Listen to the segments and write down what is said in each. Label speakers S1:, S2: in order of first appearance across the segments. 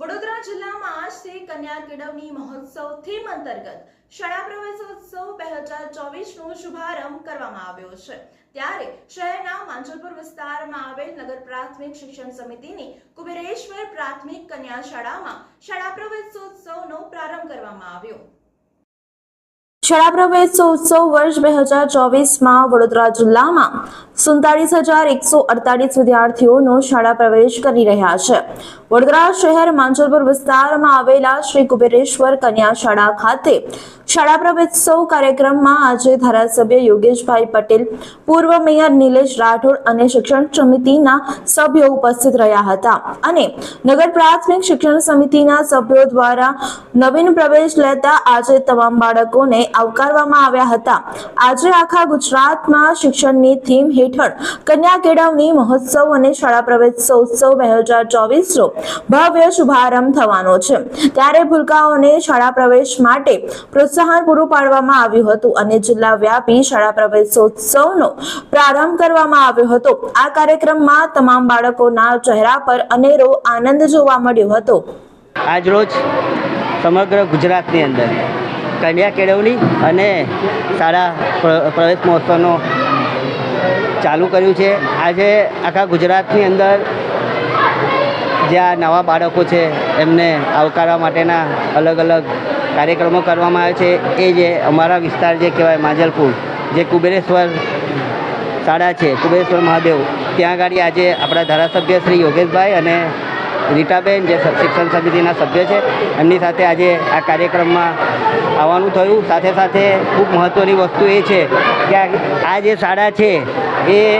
S1: વડોદરા જિલ્લામાં આજથી કન્યા કેળવણી મહોત્સવ થીમ અંતર્ગત શાળા પ્રવેશોત્સવ બે હજાર ચોવીસનો શુભારંભ કરવામાં આવ્યો છે. ત્યારે શહેરના માંજલપુર વિસ્તારમાં આવેલ નગર પ્રાથમિક શિક્ષણ સમિતિની કુબેરેશ્વર પ્રાથમિક કન્યા શાળામાં શાળા પ્રવેશોત્સવનો પ્રારંભ કરવામાં આવ્યો.
S2: શાળા પ્રવેશોત્સવ વર્ષ બે હજાર ચોવીસમાં વડોદરા જિલ્લામાં સુડતાલીસ હજાર એકસો અડતાલીસ વિદ્યાર્થીઓનો શાળા પ્રવેશ કરી રહ્યા છે. વડોદરા શહેર માંજલપુર વિસ્તારમાં આવેલા શ્રી કુબેરેશ્વર કન્યા શાળા ખાતે શાળા પ્રવેશોત્સવ કાર્યક્રમમાં આજે ધારાસભ્ય યોગેશભાઈ પટેલ, પૂર્વ મેયર નિલેશ રાઠોડ અને શિક્ષણ સમિતિના સભ્યો ઉપસ્થિત રહ્યા હતા અને નગર પ્રાથમિક શિક્ષણ સમિતિના સભ્યો દ્વારા નવીન પ્રવેશ લેતા આજે તમામ બાળકોને આવકારવામાં આવ્યા હતા. આજે આખા ગુજરાતમાં શિક્ષણની થીમ હેઠળ કન્યા કેળવણી મહોત્સવ અને શાળા પ્રવેશોત્સવ બે હજાર ચોવીસનો ભવ્ય શુભારંભ થવાનો છે. ત્યારે ભૂલકાઓને શાળા પ્રવેશ માટે પ્રોત્સાહન પૂરું પાડવામાં આવ્યું હતું અને જિલ્લા વ્યાપી શાળા પ્રવેશોત્સવનો પ્રારંભ કરવામાં આવ્યો હતો. આ કાર્યક્રમમાં તમામ બાળકોના ચહેરા પર અનેરો આનંદ જોવા મળ્યો હતો.
S3: આજરોજ સમગ્ર ગુજરાતની અંદર કન્યા કેળવણી અને શાળા પ્ર- પ્રવેશ મહોત્સવનો ચાલુ કર્યું છે. આજે આખા ગુજરાતની અંદર જ્યાં નવા બાળકો છે, એમને આવકારવા માટેના અલગ અલગ કાર્યક્રમો કરવામાં આવે છે. એ જે અમારા વિસ્તાર જે કહેવાય માજલપુર, જે કુબેરેશ્વર શાળા છે, કુબેરેશ્વર મહાદેવ, ત્યાં આગળ આજે આપણા ધારાસભ્ય શ્રી યોગેશભાઈ અને રીટાબેન, જે શિક્ષણ સમિતિના સભ્ય છે, એમની સાથે આજે આ કાર્યક્રમમાં આવવાનું થયું. સાથે સાથે ખૂબ મહત્ત્વની વસ્તુ એ છે કે આ- જે શાળા છે એ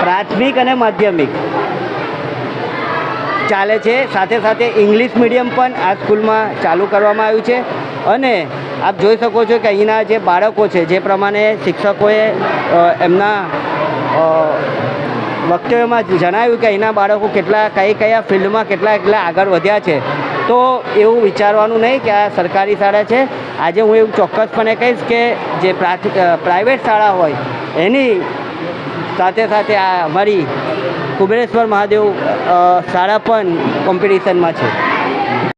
S3: પ્રાથમિક અને માધ્યમિક ચાલે છે. સાથે સાથે ઇંગ્લિશ મીડિયમ પણ આ સ્કૂલમાં ચાલુ કરવામાં આવ્યું છે. અને આપ જોઈ શકો છો કે અહીંના જે બાળકો છે, જે પ્રમાણે શિક્ષકોએ એમના વક્તવ્યમાં જણાવ્યું કે અહીંના બાળકો કેટલા, કઈ કયા ફિલ્ડમાં કેટલા કેટલા આગળ વધ્યા છે. તો એવું વિચારવાનું નહીં કે આ સરકારી શાળા છે. આજે હું એવું ચોક્કસપણે કહીશ કે જે પ્રાઇવેટ શાળા હોય, એની સાથે સાથે આ અમારી કુબેરેશ્વર મહાદેવ શાળા પણ કોમ્પિટિશનમાં છે.